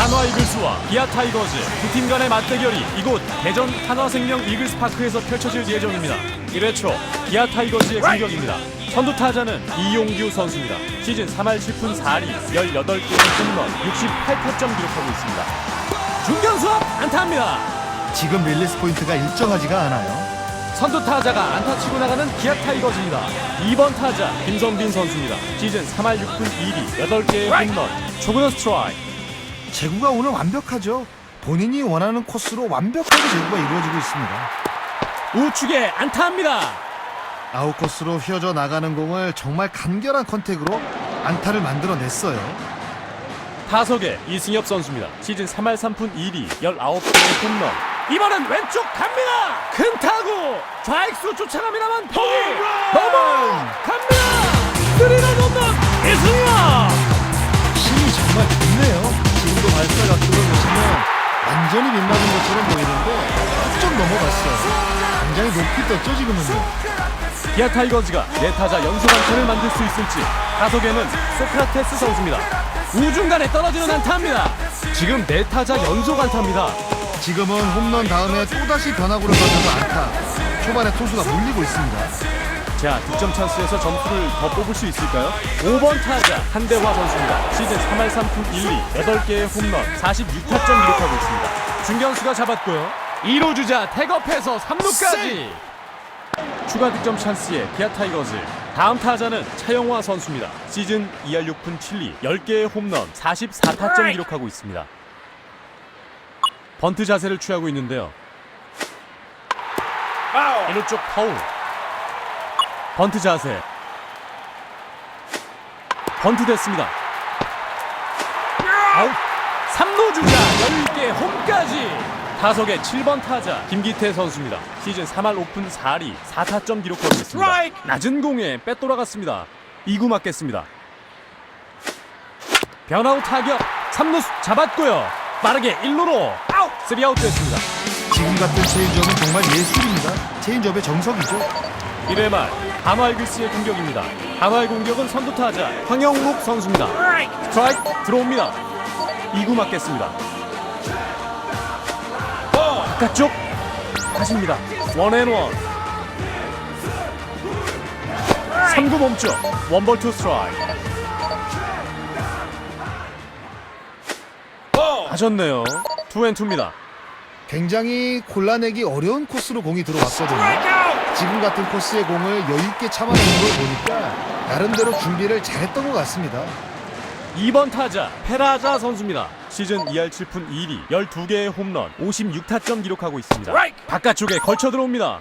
한화 이글스와 기아 타이거즈 두 팀 간의 맞대결이 이곳 대전 한화생명 이글스 파크에서 펼쳐질 예정입니다. 1회 초 기아 타이거즈의 공격입니다. 선두 타자는 이용규 선수입니다. 시즌 3할 7푼 4리 18개의 홈런 68타점 기록하고 있습니다. 중견수 안타입니다. 지금 릴리스 포인트가 일정하지가 않아요. 선두 타자가 안타 치고 나가는 기아 타이거즈입니다. 2번 타자 김성빈 선수입니다. 시즌 3할 6푼 2리 8개의 홈런 초구는 스트라이크 제구가 오늘 완벽하죠. 본인이 원하는 코스로 완벽하게 제구가 이루어지고 있습니다. 우측에 안타입니다. 아웃 코스로 휘어져 나가는 공을 정말 간결한 컨택으로 안타를 만들어냈어요. 타석에 이승엽 선수입니다. 시즌 3할 3푼 1리 19개의 홈런. 이번엔 왼쪽 갑니다. 큰 타구 좌익수 쫓아갑니다만 포기 넘어 갑니다. 스리런 홈런 이승 발사 각도를 보시면 완전히 빗맞은 것처럼 보이는데 좀 넘어갔어요. 굉장히 높이 떴죠 지금은요. 기아 타이거즈가 네 타자 연속 안타를 만들 수 있을지 타석에는 소크라테스 선수입니다. 우중간에 떨어지는 안타입니다. 지금 네 타자 연속 안타입니다. 지금은 홈런 다음에 또다시 변화구를 던져서 안타. 초반에 투수가 물리고 있습니다. 자, 득점 찬스에서 점수를 더 뽑을 수 있을까요? 5번 타자 한대화 선수입니다. 시즌 3할 3푼 1리 8개의 홈런 46타점 기록하고 있습니다. 중견수가 잡았고요. 2루 주자 태업해서 3루까지. 추가 득점 찬스에 기아 타이거즈. 다음 타자는 차영화 선수입니다. 시즌 2할 6푼 7리 10개의 홈런 44타점 기록하고 있습니다. 번트 자세를 취하고 있는데요. 1루 쪽 파울. 번트 자세. 번트 됐습니다. 아웃. 3루 주자 10개 홈까지. 타석의 7번 타자 김기태 선수입니다. 시즌 3할 오픈 4리 4타점 기록하고 있습니다. 낮은 공에 빼돌아갔습니다. 2구 맞겠습니다. 변아웃 타격 3루 잡았고요. 빠르게 1루로 아웃 3아웃 됐습니다. 지금 같은 체인지업은 정말 예술입니다. 체인지업의 정석이죠. 1회 말 한화 이글스의 공격입니다. 한화의 공격은 선두 타자 황영묵 선수입니다. 스트라이크 들어옵니다. 2구 맞겠습니다. 바깥쪽 가십니다. 원앤원 3구 멈춰 원볼 투 스트라이크 하셨네요. 투앤투입니다. 굉장히 골라내기 어려운 코스로 공이 들어왔거든요. 지금 같은 코스의 공을 여유있게 참아내는 걸 보니까 나름대로 준비를 잘했던 것 같습니다. 2번 타자 페라자 선수입니다. 시즌 2할 7푼 2리 12개의 홈런 56타점 기록하고 있습니다. 바깥쪽에 걸쳐 들어옵니다.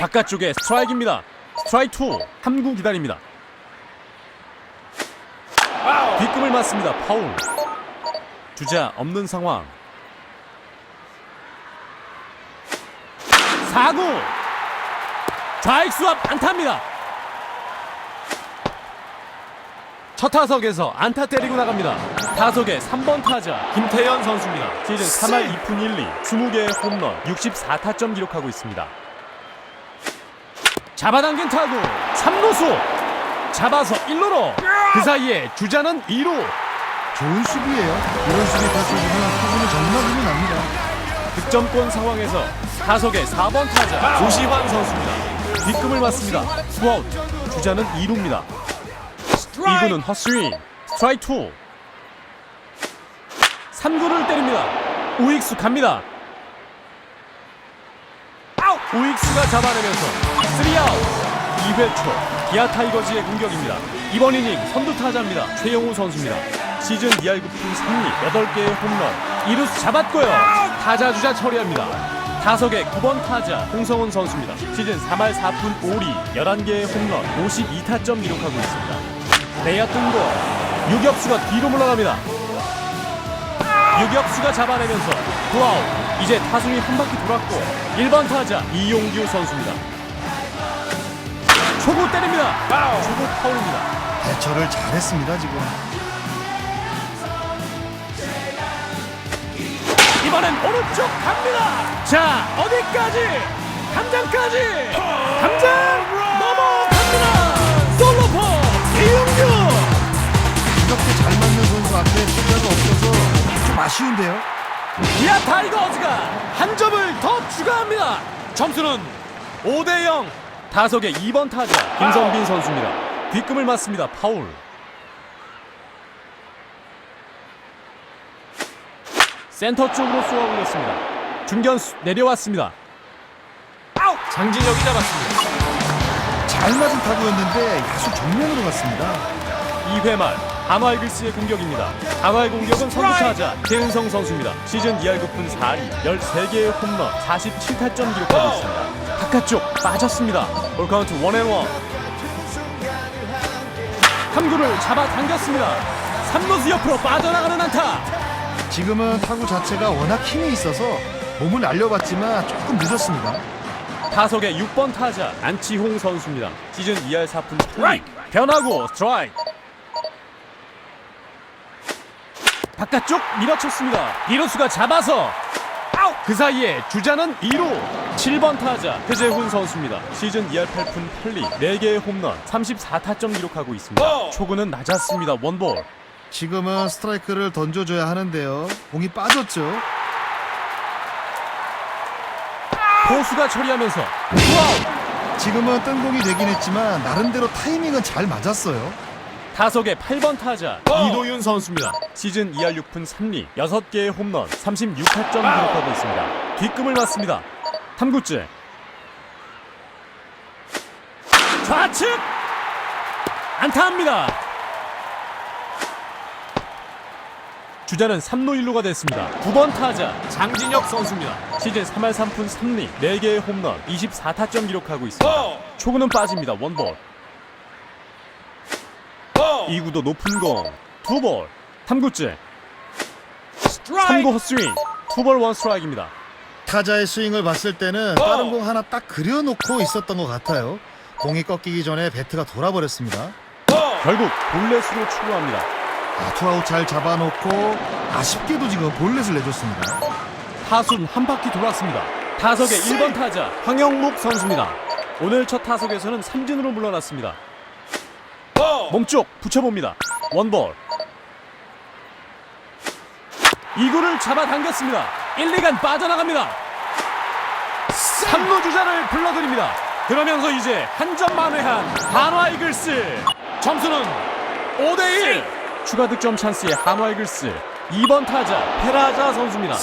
바깥쪽에 스트라이크입니다. 스트라이크 2 3구 기다립니다. 뒷금을 맞습니다. 파울. 주자 없는 상황. 4구. 좌익수 앞 안타입니다. 첫 타석에서 안타 때리고 나갑니다. 타석의 3번 타자 김태현 선수입니다. 시즌 3할 2푼 1리 20개의 홈런 64타점 기록하고 있습니다. 잡아당긴 타구. 3루수 잡아서 1루로 그 사이에 주자는 2루 좋은 수비예요. 이런 수비 타수는 타구는 정말 힘이 납니다. 득점권 상황에서 타석의 4번 타자 조시환 선수입니다. 뒷금을 맞습니다. 투아웃. 주자는 2루입니다. 2구는 헛스윙. 스트라이크 2. 3구를 때립니다. 우익수 갑니다. 우익수가 잡아내면서 3아웃. 2회 초 기아 타이거즈의 공격입니다. 이번 이닝 선두 타자입니다. 최영우 선수입니다. 시즌 2할 9푼 3리 8개의 홈런 2루수 잡았고요. 타자 주자 처리합니다. 타석의 9번 타자 홍성훈 선수입니다. 시즌 3할 4푼 5리 11개의 홈런 52타점 기록하고 있습니다. 내야 뜬거 유격수가 뒤로 물러갑니다. 유격수가 잡아내면서 투아웃 이제 타순이 한 바퀴 돌았고 1번 타자 이용규 선수입니다. 초구 때립니다. 초구 파울입니다. 대처를 잘했습니다 지금. 이번엔 오른쪽 갑니다. 자 어디까지? 담장까지. 담장 넘어갑니다. 솔로포 이용규. 이렇게 잘 맞는 선수 앞에 투자가 없어서 좀 아쉬운데요. 기아 타이거즈가 한 점을 더 추가합니다. 점수는 5대 0. 타석의 2번 타자 김성빈 선수입니다. 뒷금을 맞습니다. 파울. 센터 쪽으로 쏘아 올렸습니다. 중견수 내려왔습니다. 장진혁이 잡았습니다. 잘 맞은 타구였는데 야수 정면으로 갔습니다. 2회 말 한화 이글스의 공격입니다. 한화의 공격은 선두타자 최은성 선수입니다. 시즌 2할 9푼 4리 13개의 홈런 47타점 기록하고 있습니다. 바깥쪽 빠졌습니다. 볼카운트 원앤원 3구를 잡아당겼습니다. 3루수 옆으로 빠져나가는 안타 지금은 타구 자체가 워낙 힘이 있어서 몸을 날려봤지만 조금 늦었습니다. 타석의 6번 타자 안치홍 선수입니다. 시즌 2할 4푼 8리 변하고 스트라이크 바깥쪽 밀어쳤습니다. 이루수가 잡아서 아웃! 그 사이에 주자는 2루 7번 타자 배재훈 선수입니다. 시즌 2할 8푼 8리 4개의 홈런 34타점 기록하고 있습니다. 초구는 낮았습니다. 원볼 지금은 스트라이크를 던져줘야 하는데요. 공이 빠졌죠. 포수가 처리하면서 투아웃 지금은 뜬 공이 되긴 했지만 나름대로 타이밍은 잘 맞았어요. 타석의 8번 타자 이도윤 선수입니다. 시즌 2할 6푼 3리 6개의 홈런 36타점 기록하고 있습니다. 뒷금을 맞습니다. 3구째 좌측 안타합니다. 주자는 3루 1루가 됐습니다. 9번 타자 장진혁 선수입니다. 시즌 3할 3푼 3리 4개의 홈런 24타점 기록하고 있습니다. 초구는 빠집니다. 원볼 2구도 높은 공. 두볼. 3구째. 3구 헛스윙. 투볼 원 스트라이크입니다. 타자의 스윙을 봤을 때는 빠른 공 하나 딱 그려놓고 있었던 것 같아요. 공이 꺾이기 전에 배트가 돌아버렸습니다. 결국 볼넷으로 출루합니다. 아, 투아웃 잘 잡아놓고 아쉽게도 지금 볼넷을 내줬습니다. 타순 한 바퀴 돌았습니다. 타석의 1번 타자 황영묵 선수입니다. 오늘 첫 타석에서는 삼진으로 물러났습니다 몸쪽 붙여봅니다. 원볼. 2구를 잡아당겼습니다. 1, 2간 빠져나갑니다. 3루 주자를 불러드립니다. 그러면서 이제 한 점 만회한 한화 이글스. 점수는 5대1 추가 득점 찬스의 한화 이글스. 2번 타자 페라자 선수입니다.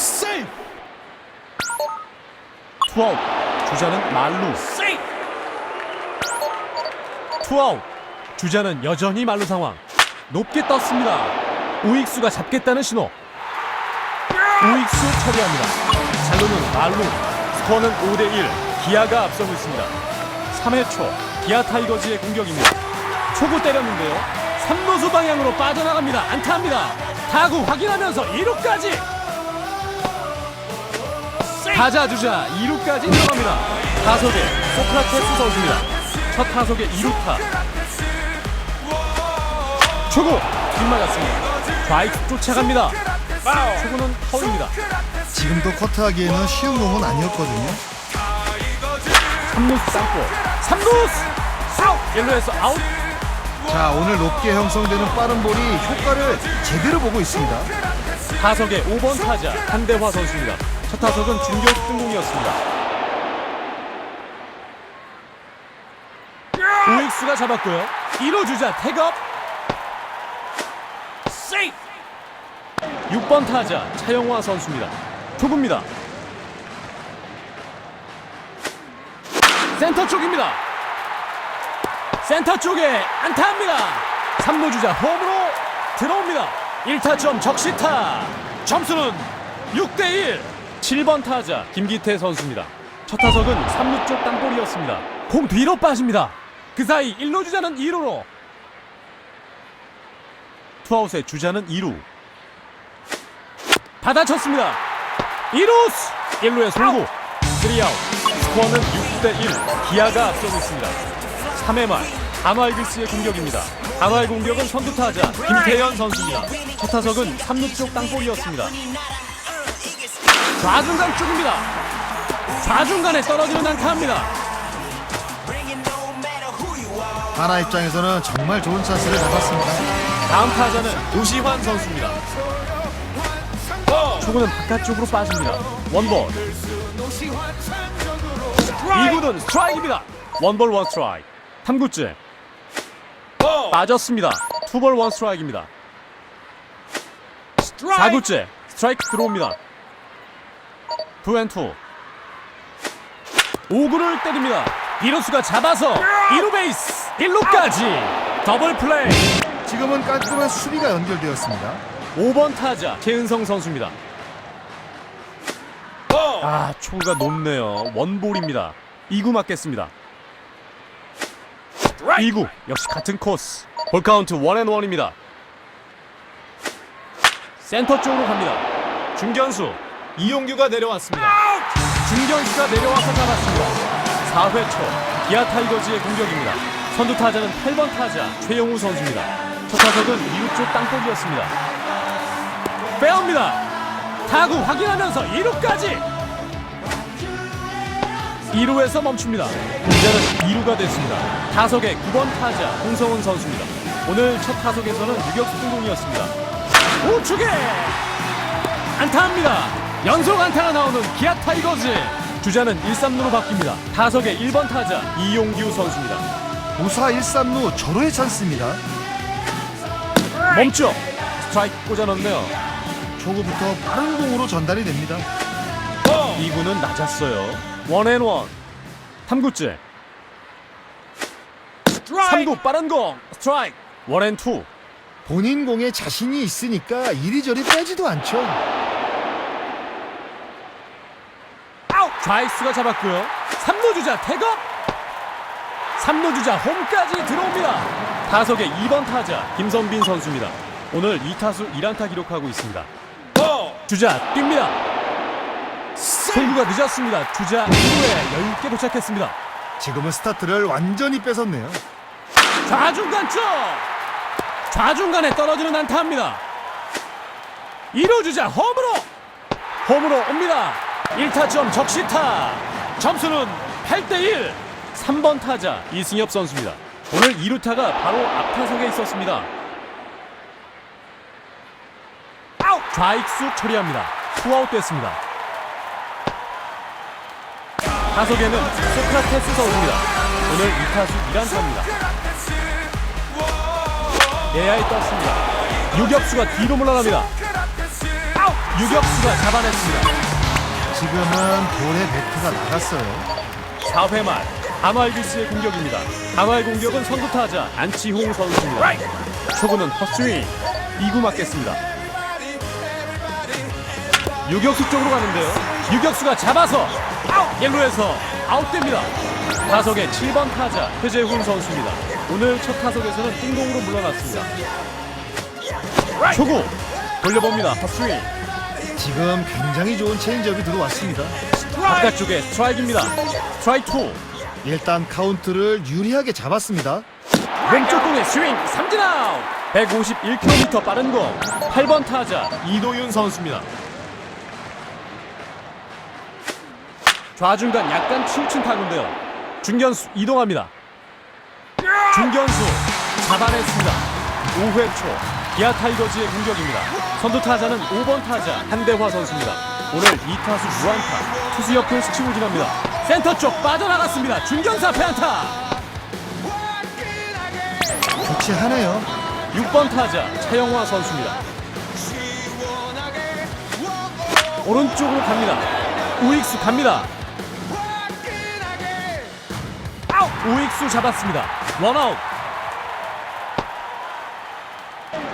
투아웃. 주자는 말루. 투아웃 주자는 여전히 말루 상황. 높게 떴습니다. 우익수가 잡겠다는 신호. 우익수 처리합니다. 잘루는 말루. 스코어는 5대1 기아가 앞서고 있습니다. 3회 초 기아 타이거즈의 공격입니다. 초구 때렸는데요. 3루수 방향으로 빠져나갑니다. 안타합니다. 타구 확인하면서 2루까지. 타자 주자 2루까지 들어갑니다. 타석에 소크라테스 선수입니다. 첫 타석에 2루타 초구. 빗맞았습니다. 좌익 쫓아갑니다. 초구는 파울입니다. 지금도 커트하기에는 쉬운 공은 아니었거든요. 3루수 땅볼. 3루수 아웃! 1루에서 아웃! 자, 오늘 높게 형성되는 빠른 볼이 효과를 제대로 보고 있습니다. 타석의 5번 타자 한대화 선수입니다. 첫 타석은 중견 뜬공이었습니다. 우익수가 잡았고요. 1루 주자 태업 6번 타자 차영화 선수입니다. 초구입니다. 센터 쪽입니다. 센터 쪽에 안타합니다. 3루 주자 홈으로 들어옵니다. 1타점 적시타. 점수는 6대1 7번 타자 김기태 선수입니다. 첫 타석은 3루 쪽 땅볼이었습니다. 공 뒤로 빠집니다. 그 사이 1루 주자는 2루로. 투아웃의 주자는 2루 받아쳤습니다. 2루스! 1루에 송구 3아웃. 스코어는 6대1 기아가 앞서고 있습니다. 3회 말 한화 이글스의 공격입니다. 한화의 공격은 선두 타자 김태현 선수입니다. 첫 타석은 3루 쪽 땅볼이었습니다. 좌중간 쪽입니다. 좌중간에 떨어지는 안타입니다. 하나 입장에서는 정말 좋은 찬스를 잡았습니다. 다음 타자는 도시환 선수입니다. 초구는 바깥쪽으로 빠집니다. 원볼. 2구는 스트라이크입니다. 원볼 원 스트라이크. 3구째. 빠졌습니다. 투볼 원 스트라이크입니다. 4구째. 스트라이크 들어옵니다. 투앤투. 5구를 때립니다. 이루수가 잡아서 1루 베이스 1루까지 더블 플레이. 지금은 깔끔한 수비가 연결되었습니다. 5번 타자 최은성 선수입니다. 아 초구가 높네요. 원볼입니다. 2구 맞겠습니다. 2구 역시 같은 코스. 볼 카운트 원앤 원입니다. 센터 쪽으로 갑니다. 중견수 이용규가 내려왔습니다. 중견수가 내려와서 잡았습니다. 4회 초 기아 타이거즈의 공격입니다. 선두 타자는 8번 타자 최영우 선수입니다. 첫 타석은 2루 쪽 땅볼이었습니다. 빼옵니다. 타구 확인하면서 2루까지. 2루에서 멈춥니다. 이제는 2루가 됐습니다. 타석의 9번 타자 홍성훈 선수입니다. 오늘 첫 타석에서는 유격수 등공이었습니다. 우측에 안타입니다. 연속 안타가 나오는 기아 타이거즈. 주자는 1, 3루로 바뀝니다. 타석의 1번 타자 이용규 선수입니다. 무사 1, 3루 절호의 찬스입니다. 멈춰. 스트라이크 꽂아 넣네요. 초구부터 빠른 공으로 전달이 됩니다. 2구는 낮았어요. 원앤원. 3구째. 3구 빠른 공. 스트라이크. 원앤투. 본인 공에 자신이 있으니까 이리저리 빼지도 않죠. 좌익수가 잡았고요. 3루 주자 태업. 3루 주자 홈까지 들어옵니다. 타석의 2번 타자 김선빈 선수입니다. 오늘 2타수 1안타 기록하고 있습니다. 주자 뜁니다. 송구가 늦었습니다. 주자 2루에 여유 있게 도착했습니다. 지금은 스타트를 완전히 뺏었네요. 좌중간 쪽 좌중간에 떨어지는 안타입니다 1루 주자 홈으로 홈으로 옵니다 1타점 적시타 점수는 8대1 3번 타자 이승엽 선수입니다 오늘 2루타가 바로 앞타석에 있었습니다 좌익수 처리합니다 투아웃 됐습니다 타석에는 소크라테스 선수입니다 오늘 2타수 1안타입니다 내야에 떴습니다. 유격수가 뒤로 물러납니다. 유격수가 잡아냈습니다. 지금은 볼의 배트가 나갔어요. 4회 말 한화이글스의 공격입니다. 한화의 공격은 선두 타자 안치홍 선수입니다. 초구는 헛스윙 2구 맞겠습니다. 유격수 쪽으로 가는데요. 유격수가 잡아서 옐로에서 아웃됩니다. 타석의 7번 타자 최재훈 선수입니다. 오늘 첫 타석에서는 띵공으로 물러났습니다. 초구 돌려봅니다. 헛스윙 지금 굉장히 좋은 체인지업이 들어왔습니다. 바깥쪽에 스트라이크입니다. 스트라이크 2 일단 카운트를 유리하게 잡았습니다. 왼쪽 공의 스윙 삼진 아웃 151km 빠른 공 8번 타자 이도윤 선수입니다 좌중간 약간 치우친 타구인데요 중견수 이동합니다 중견수 잡아냈습니다 5회 초 기아 타이거즈의 공격입니다 선두 타자는 5번 타자 한대화 선수입니다 오늘 2타수 무안타 투수 옆을 스치고 지납니다 센터 쪽 빠져나갔습니다 중견수 앞에 안타 교체하네요. 6번 타자 차영화 선수입니다. 오른쪽으로 갑니다. 우익수 갑니다. 우익수 잡았습니다. 원아웃.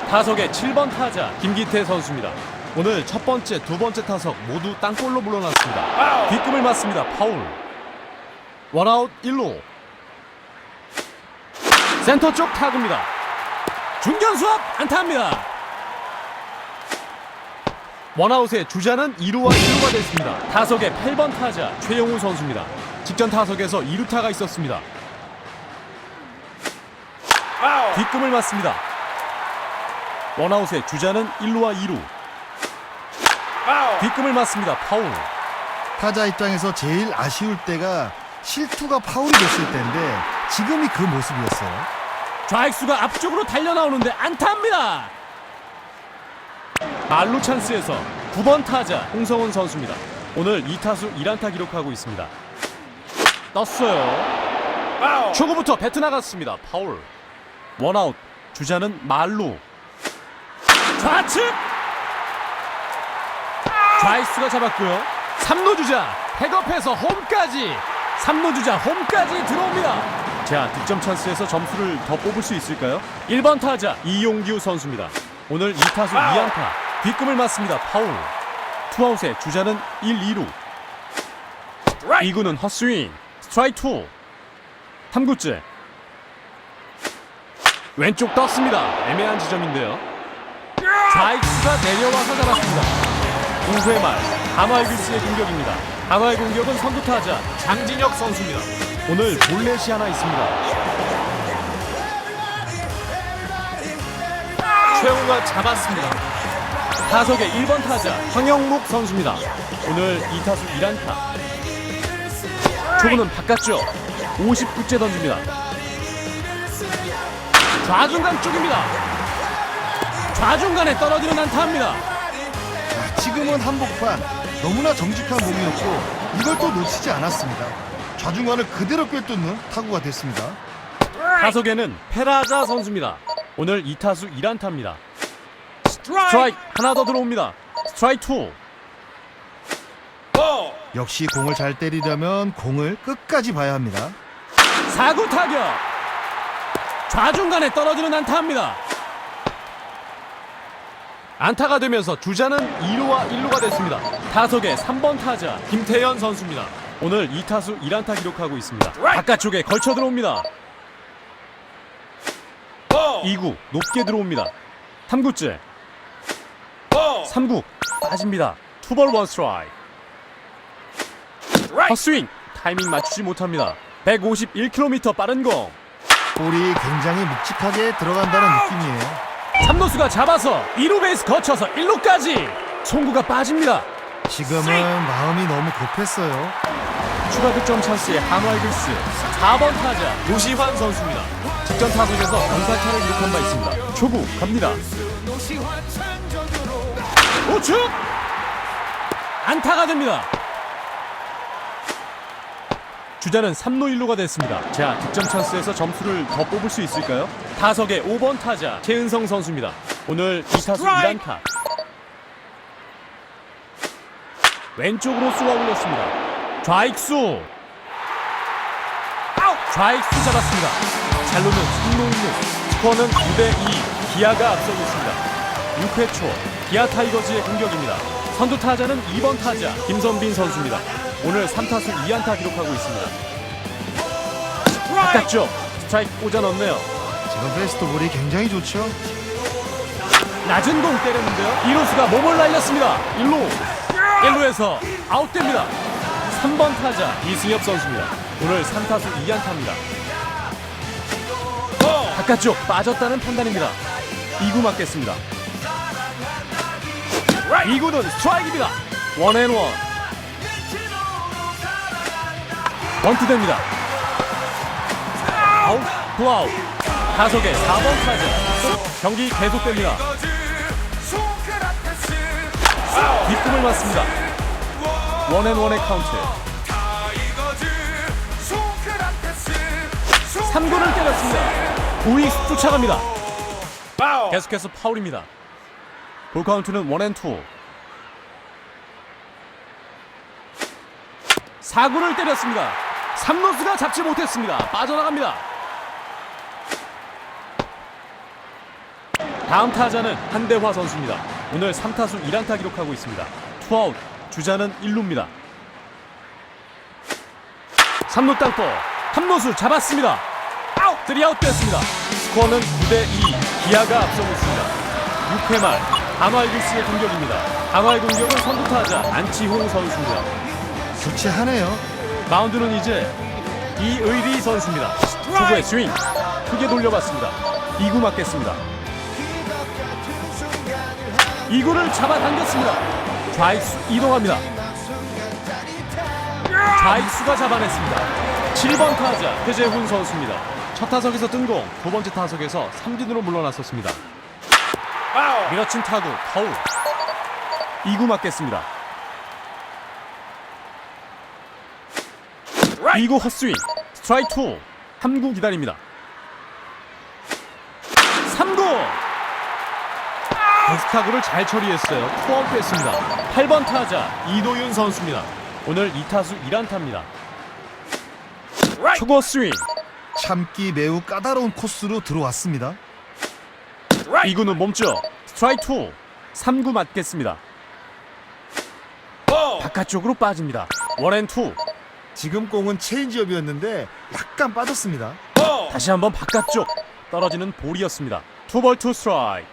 타석의 7번 타자 김기태 선수입니다. 오늘 첫 번째, 두 번째 타석 모두 땅볼로 물러났습니다. 뒷금을 맞습니다. 파울. 원아웃 1루. 센터 쪽 타구입니다. 중견수 앞 안타입니다. 원아웃의 주자는 2루와 1루가 됐습니다. 타석의 8번 타자 최영우 선수입니다. 직전 타석에서 2루타가 있었습니다. 뒷금을 맞습니다. 원아웃의 주자는 1루와 2루. 뒷금을 맞습니다. 파울. 타자 입장에서 제일 아쉬울 때가 실투가 파울이 됐을 때인데 지금이 그 모습이었어요. 좌익수가 앞쪽으로 달려 나오는데 안타입니다. 말루 찬스에서 9번 타자 홍성훈 선수입니다. 오늘 2타수 1안타 기록하고 있습니다. 떴어요. 초구부터 배트 나갔습니다. 파울. 원아웃. 주자는 말루. 좌측. 좌익수가 잡았고요. 3루 주자 백업해서 홈까지. 3루 주자 홈까지 들어옵니다. 자, 득점 찬스에서 점수를 더 뽑을 수 있을까요? 1번 타자 이용규 선수입니다. 오늘 2타수 2안타. 뒷금을 맞습니다. 파울. 투아웃에 주자는 1, 2루. 2구는 헛스윙. 스트라이크 2. 3구째. 왼쪽 떴습니다. 애매한 지점인데요. 좌익수가 내려와서 잡았습니다. 5회 말 한화이글스의 공격입니다. 한화의 공격은 선두 타자 장진혁 선수입니다. 오늘 볼넷이 하나 있습니다. 최우가 잡았습니다. 타석의 1번 타자 황영묵 선수입니다. 오늘 2타수 1안타. 초구는 바깥쪽 59째 던집니다. 좌중간 쪽입니다. 좌중간에 떨어지는 안타입니다. 지금은 한복판 너무나 정직한 몸이었고 이걸 또 놓치지 않았습니다. 좌중간을 그대로 꿰뚫는 타구가 됐습니다. 타석에는 페라자 선수입니다. 오늘 2타수 1안타입니다. 스트라이크 하나 더 들어옵니다. 스트라이크 2. 역시 공을 잘 때리려면 공을 끝까지 봐야 합니다. 4구 타격. 좌중간에 떨어지는 안타입니다. 안타가 되면서 주자는 2루와 1루가 됐습니다. 타석의 3번 타자 김태현 선수입니다. 오늘 2타수 1안타 기록하고 있습니다. 바깥쪽에 걸쳐 들어옵니다. 2구 높게 들어옵니다. 3구째. 3구 빠집니다. 투볼 원 스트라이크. 헛스윙 타이밍 맞추지 못합니다. 151km 빠른 공. 볼이 굉장히 묵직하게 들어간다는 느낌이에요. 삼루수가 잡아서 2루 베이스 거쳐서 1루까지 송구가 빠집니다. 지금은 마음이 너무 급했어요. 추가 득점 찬스의 한화이글스 4번 타자 노시환 선수입니다. 직전 타석에서 연사타를 기록한 바 있습니다. 초구 갑니다. 우측 안타가 됩니다. 주자는 3루 1루가 됐습니다. 자, 득점 찬스에서 점수를 더 뽑을 수 있을까요? 타석의 5번 타자 최은성 선수입니다. 오늘 2타수 1안타. 왼쪽으로 쏘아 올렸습니다. 좌익수. 좌익수 잡았습니다. 잘 놓는 3루 1루. 스코어는 9대2. 기아가 앞서고 있습니다. 6회 초 기아 타이거즈의 공격입니다. 선두 타자는 2번 타자 김선빈 선수입니다. 오늘 3타수 2안타 기록하고 있습니다. 바깥쪽 스트라이크 꽂아 넣네요. 지금 페스트 볼이 굉장히 좋죠. 낮은 공 때렸는데요. 이루수가 몸을 날렸습니다. 1루. 1루에서 아웃됩니다. 3번 타자 이승엽 선수입니다. 오늘 3타수 2안타입니다. 바깥쪽 빠졌다는 판단입니다. 2구 맞겠습니다. 2구는 스트라이크입니다. 원앤원. 원투됩니다. 아웃, 투아웃. 타석의 4번 타자. 경기 계속됩니다. 뒷꿈을 맞습니다. 원앤원의 카운트. 3구를 때렸습니다. 우익 쫓아갑니다. 계속해서 파울입니다. 볼 카운트는 원앤투. 4구를 때렸습니다. 3루수가 잡지 못했습니다. 빠져나갑니다. 다음 타자는 한대화 선수입니다. 오늘 3타수 1안타 기록하고 있습니다. 투아웃, 주자는 1루입니다. 3루 땅볼, 함노수 잡았습니다. 아웃! 3아웃 됐습니다. 스코어는 9대2, 기아가 앞서고 있습니다. 6회 말, 한화이글스의 공격입니다. 한화의 공격은 선두 타자 안치홍 선수입니다. 교체하네요. 마운드는 이제 이의리 선수입니다. 초구의 스윙 크게 돌려봤습니다. 2구 맞겠습니다. 2구를 잡아당겼습니다. 좌익수 이동합니다. 좌익수가 잡아냈습니다. 7번 타자 배재훈 선수입니다. 첫 타석에서 뜬공, 두 번째 타석에서 삼진으로 물러났었습니다. 밀어친 타구 파울. 2구 맞겠습니다. 2구 헛스윙 스트라이크 2 3구 기다립니다. 3구 베스타구를 잘 처리했어요. 투아웃 됐습니다. 8번 타자 이도윤 선수입니다. 오늘 2타수 1안타입니다. 초고 스윙 참기 매우 까다로운 코스로 들어왔습니다. 2구는 몸쪽 스트라이크 2 3구 맞겠습니다. 바깥쪽으로 빠집니다. 원앤투 지금 공은 체인지업이었는데 약간 빠졌습니다. 다시 한번 바깥쪽 떨어지는 볼이었습니다. 투볼 투 스트라이크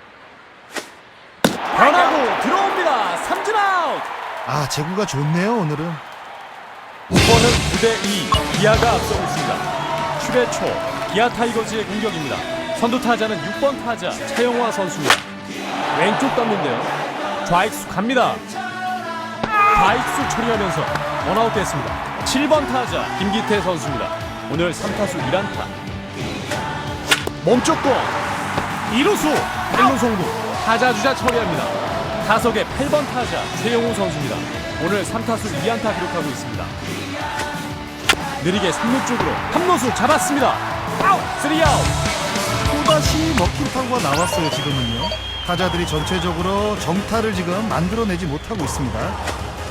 변하고 들어옵니다. 삼진 아웃. 아 제구가 좋네요 오늘은. 스코어는 9대2 기아가 앞서고 있습니다. 7회 초 기아 타이거즈의 공격입니다. 선두 타자는 6번 타자 차영화 선수입니다. 왼쪽 떴는데요. 좌익수 갑니다. 좌익수 처리하면서 원아웃 됐습니다. 7번 타자 김기태 선수입니다. 오늘 3타수 1안타. 몸쪽 공 2루수 1루 송구 타자 주자 처리합니다. 타석의 8번 타자 최영우 선수입니다. 오늘 3타수 2안타 기록하고 있습니다. 느리게 3루 쪽으로 함노수 잡았습니다. 아웃 3아웃 또다시 먹힌 타구가 나왔어요 지금은요. 타자들이 전체적으로 정타를 지금 만들어내지 못하고 있습니다.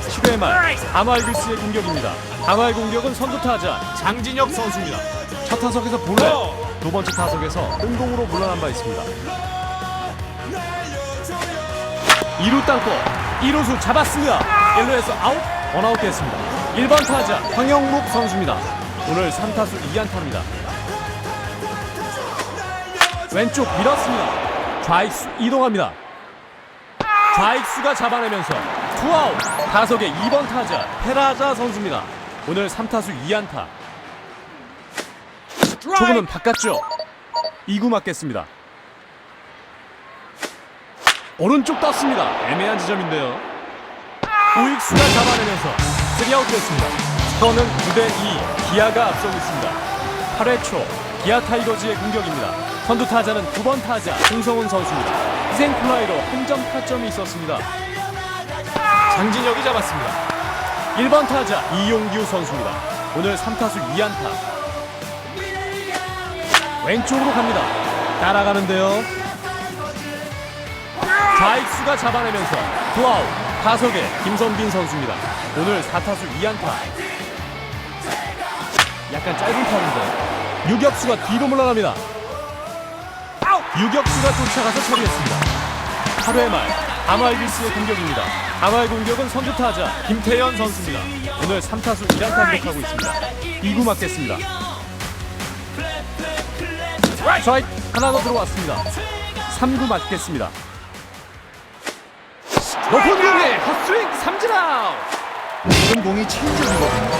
7회 말 아말 글스의 공격입니다. 아말 공격은 선두 타자 장진혁 선수입니다. 첫 타석에서 볼넷, 두 번째 타석에서 뜬공으로 물러난 바 있습니다. 2루 땅볼, 2루수 잡았습니다. 1루에서 아웃, 원아웃 됐습니다. 1번 타자 황영묵 선수입니다. 오늘 3타수 2안타입니다. 왼쪽 밀었습니다. 좌익수 이동합니다. 좌익수가 잡아내면서 투아웃 타석의 2번 타자 페라자 선수입니다. 오늘 3타수 2안타. 초구는 바깥쪽 2구 맞겠습니다. 오른쪽 떴습니다. 애매한 지점인데요. 우익수가 잡아내면서 3아웃 됐습니다. 스코어는 9대2 기아가 앞서고 있습니다. 8회 초 기아 타이거즈의 공격입니다. 선두 타자는 9번 타자 홍성훈 선수입니다. 희생 플라이로 한점 타점이 있었습니다. 장진혁이 잡았습니다. 1번 타자 이용규 선수입니다. 오늘 3타수 2안타. 왼쪽으로 갑니다. 따라가는데요. 좌익수가 잡아내면서 투아웃 타석의 김선빈 선수입니다. 오늘 4타수 2안타. 약간 짧은 타인데 유격수가 뒤로 물러납니다. 유격수가 쫓아가서 처리했습니다. 8회 말 아마이비스의 공격입니다. 아마의 공격은 선두 타자 김태현 선수입니다. 오늘 3타수 1안타 기록하고 있습니다. 2구 맞겠습니다. 스트라이크 하나 더 들어왔습니다. 3구 맞겠습니다. 높은 공에 헛스윙 삼진 아웃. 지금 공이 체인지업이거든요.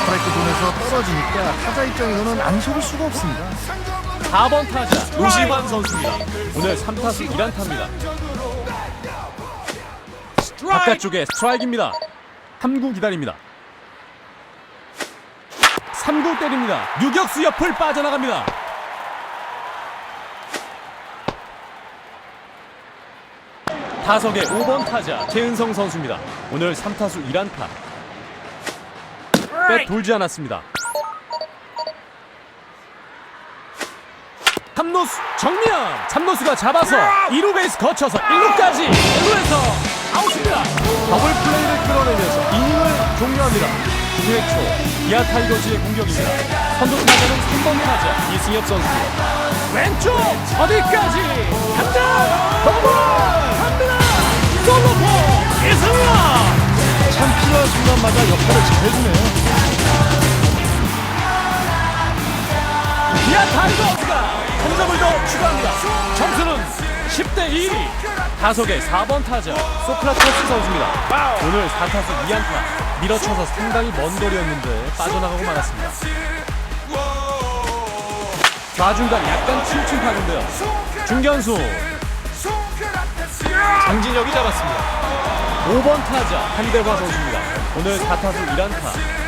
스트라이크 존에서 떨어지니까 타자 입장에서는 안 속을 수가 없습니다. 4번 타자 노시환 선수입니다. 오늘 3타수 1안타입니다. 바깥쪽에 스트라이크입니다. 3구 기다립니다. 3구 때립니다. 유격수 옆을 빠져나갑니다. 타석의 5번 타자 최은성 선수입니다. 오늘 3타수 1안타. 백 돌지 않았습니다. 삼루수 정면 삼루수가 잡아서 2루 베이스 거쳐서 1루까지 1루에서 아웃입니다. 더블 플레이를 끌어내면서 이닝을 종료합니다. 9회 초 기아 타이거즈의 공격입니다. 선두 타자는 3번 타자 이승엽 선수입니다 왼쪽 어디까지? 간다! 더블! 갑니다! 솔로포 이승엽! 참 필요한 순간마다 역할을 잘해주네요. 기아 타이거즈가 한 점을 더 추가합니다. 점수는 10대 2. 타석의 4번 타자 소크라테스 선수입니다. 오늘 4타수 2안타 밀어쳐서 상당히 먼 거리였는데 빠져나가고 말았습니다. 좌중간 약간 칠칠 타는데요. 중견수 장진혁이 잡았습니다. 5번 타자 한대화 선수입니다. 오늘 4타수 1안타.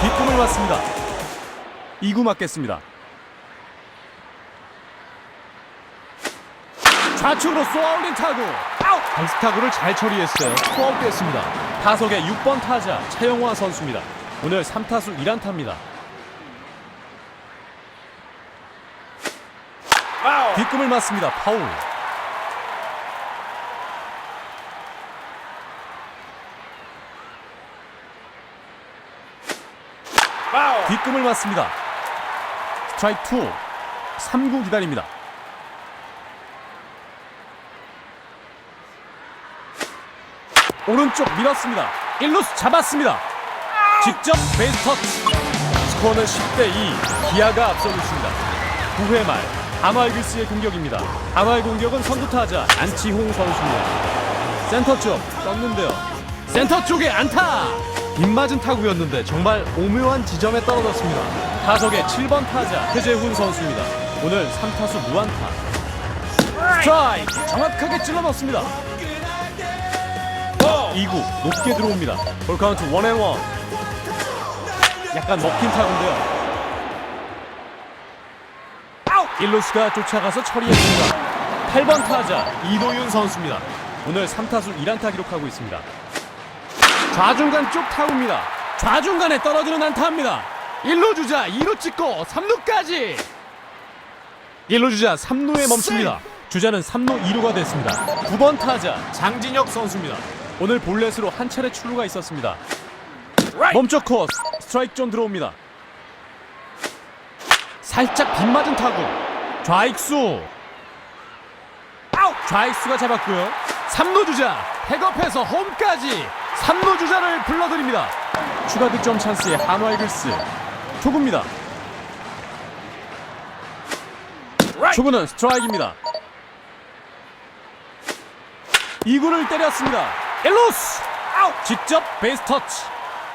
뒷꿈을 맞습니다. 2구 맞겠습니다. 좌측으로 쏘아올린 타구. 방스 타구를 잘 처리했어요. 투아웃됐습니다. 타석의 6번 타자 차영화 선수입니다. 오늘 3타수 1안타입니다. 뒷꿈을 맞습니다. 파울. 뒷꿈을 맞습니다. 스트라이크 2. 3구 기다립니다. 오른쪽 밀었습니다. 1루수 잡았습니다. 직접 베이스 터치. 스코어는 10대 2. 기아가 앞서고 있습니다. 9회 말 한화이글스의 공격입니다. 한화의 공격은 선두타자 안치홍 선수입니다. 센터 쪽 떴는데요. 센터 쪽에 안타. 빗맞은 타구였는데 정말 오묘한 지점에 떨어졌습니다. 타석의 7번 타자 최재훈 선수입니다. 오늘 3타수 무안타. 스트라이크 정확하게 찔러 넣습니다. 2구 높게 들어옵니다. 볼 카운트 원앤원. 약간 먹힌 타구인데요. 1루수가 쫓아가서 처리했습니다. 8번 타자 이도윤 선수입니다. 오늘 3타수 1안타 기록하고 있습니다. 좌중간 쪽 타구입니다. 좌중간에 떨어지는 안타입니다. 1루 주자 2루 찍고 3루까지. 1루 주자 3루에 멈춥니다. 주자는 3루 2루가 됐습니다. 9번 타자 장진혁 선수입니다. 오늘 볼넷으로 한 차례 출루가 있었습니다. 멈춰 코스 스트라이크 존 들어옵니다. 살짝 빗맞은 타구 좌익수 좌익수가 잡았고요 3루 주자 백업해서 홈까지 3루 주자를 불러드립니다 추가 득점 찬스의 한화 이글스 초구입니다. 초구는 스트라이크입니다. 2구를 때렸습니다. 엘로스! 직접 베이스 터치.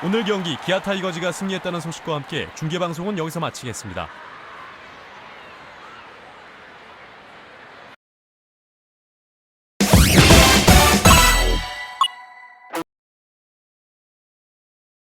오늘 경기 기아 타이거즈가 승리했다는 소식과 함께 중계 방송은 여기서 마치겠습니다.